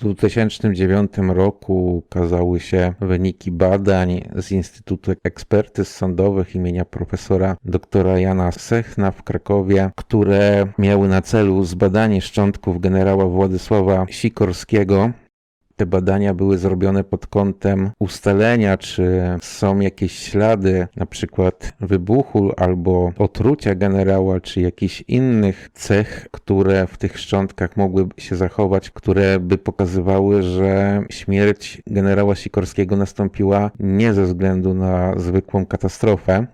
W 2009 roku ukazały się wyniki badań z Instytutu Ekspertyz Sądowych imienia profesora doktora Jana Sechna w Krakowie, które miały na celu zbadanie szczątków generała Władysława Sikorskiego. Te badania były zrobione pod kątem ustalenia, czy są jakieś ślady, na przykład wybuchu albo otrucia generała, czy jakichś innych cech, które w tych szczątkach mogłyby się zachować, które by pokazywały, że śmierć generała Sikorskiego nastąpiła nie ze względu na zwykłą katastrofę.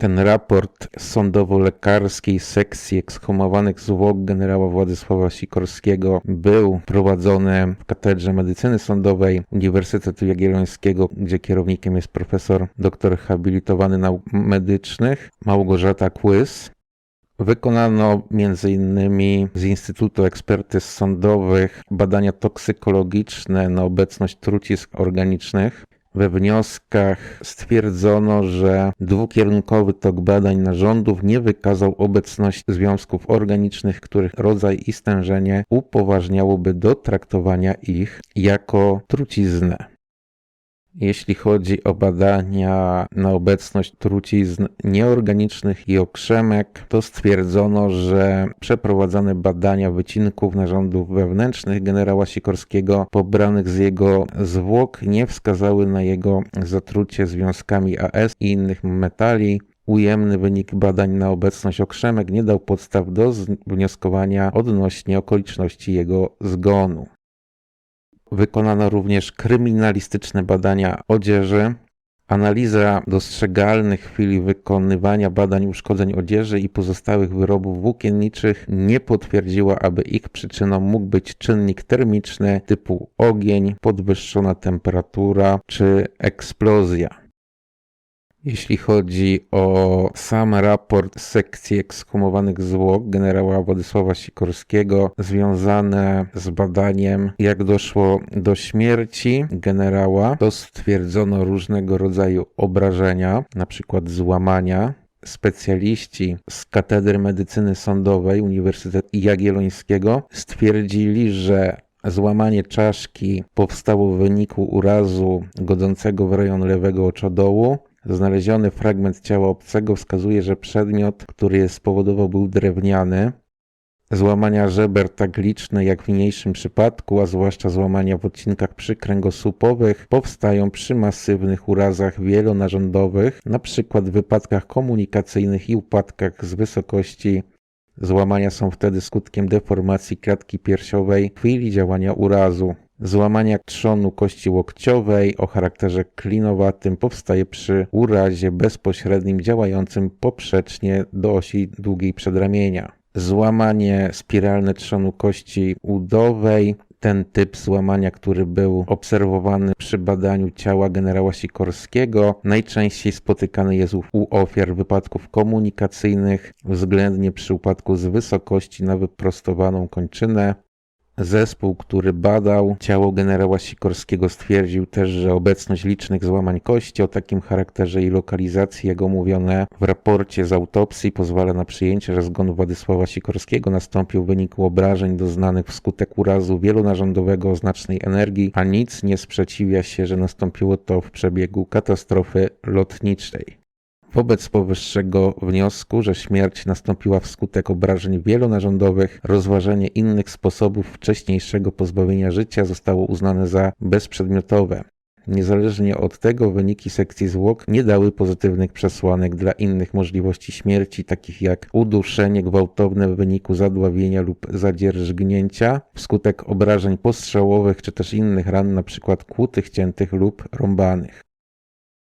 Ten raport sądowo-lekarskiej sekcji ekshumowanych zwłok generała Władysława Sikorskiego był prowadzony w Katedrze Medycyny Sądowej Uniwersytetu Jagiellońskiego, gdzie kierownikiem jest profesor doktor habilitowany nauk medycznych Małgorzata Kłys. Wykonano m.in. z Instytutu Ekspertyz Sądowych badania toksykologiczne na obecność trucizn organicznych. We wnioskach stwierdzono, że dwukierunkowy tok badań narządów nie wykazał obecności związków organicznych, których rodzaj i stężenie upoważniałoby do traktowania ich jako truciznę. Jeśli chodzi o badania na obecność trucizn nieorganicznych i okrzemek, to stwierdzono, że przeprowadzane badania wycinków narządów wewnętrznych generała Sikorskiego pobranych z jego zwłok nie wskazały na jego zatrucie związkami AS i innych metali. Ujemny wynik badań na obecność okrzemek nie dał podstaw do wnioskowania odnośnie okoliczności jego zgonu. Wykonano również kryminalistyczne badania odzieży. Analiza dostrzegalnych chwili wykonywania badań uszkodzeń odzieży i pozostałych wyrobów włókienniczych nie potwierdziła, aby ich przyczyną mógł być czynnik termiczny typu ogień, podwyższona temperatura czy eksplozja. Jeśli chodzi o sam raport sekcji ekshumowanych zwłok generała Władysława Sikorskiego związane z badaniem, jak doszło do śmierci generała, to stwierdzono różnego rodzaju obrażenia, na przykład złamania, specjaliści z Katedry Medycyny Sądowej Uniwersytetu Jagiellońskiego stwierdzili, że złamanie czaszki powstało w wyniku urazu godzącego w rejon lewego oczodołu, Znaleziony fragment ciała obcego wskazuje, że przedmiot, który je spowodował, był drewniany. Złamania żeber tak liczne jak w niniejszym przypadku, a zwłaszcza złamania w odcinkach przykręgosłupowych, powstają przy masywnych urazach wielonarządowych, np. w wypadkach komunikacyjnych i upadkach z wysokości. Złamania są wtedy skutkiem deformacji klatki piersiowej w chwili działania urazu. Złamania trzonu kości łokciowej o charakterze klinowatym powstaje przy urazie bezpośrednim działającym poprzecznie do osi długiej przedramienia. Złamanie spiralne trzonu kości udowej ten typ złamania, który był obserwowany przy badaniu ciała generała Sikorskiego, najczęściej spotykany jest u ofiar wypadków komunikacyjnych, względnie przy upadku z wysokości na wyprostowaną kończynę. Zespół, który badał ciało generała Sikorskiego stwierdził też, że obecność licznych złamań kości o takim charakterze i lokalizacji, jak omówione w raporcie z autopsji, pozwala na przyjęcie, że zgon Władysława Sikorskiego nastąpił w wyniku obrażeń doznanych wskutek urazu wielonarządowego o znacznej energii, a nic nie sprzeciwia się, że nastąpiło to w przebiegu katastrofy lotniczej. Wobec powyższego wniosku, że śmierć nastąpiła wskutek obrażeń wielonarządowych, rozważenie innych sposobów wcześniejszego pozbawienia życia zostało uznane za bezprzedmiotowe. Niezależnie od tego wyniki sekcji zwłok nie dały pozytywnych przesłanek dla innych możliwości śmierci, takich jak uduszenie gwałtowne w wyniku zadławienia lub zadzierżgnięcia wskutek obrażeń postrzałowych czy też innych ran, np. kłutych, ciętych lub rąbanych.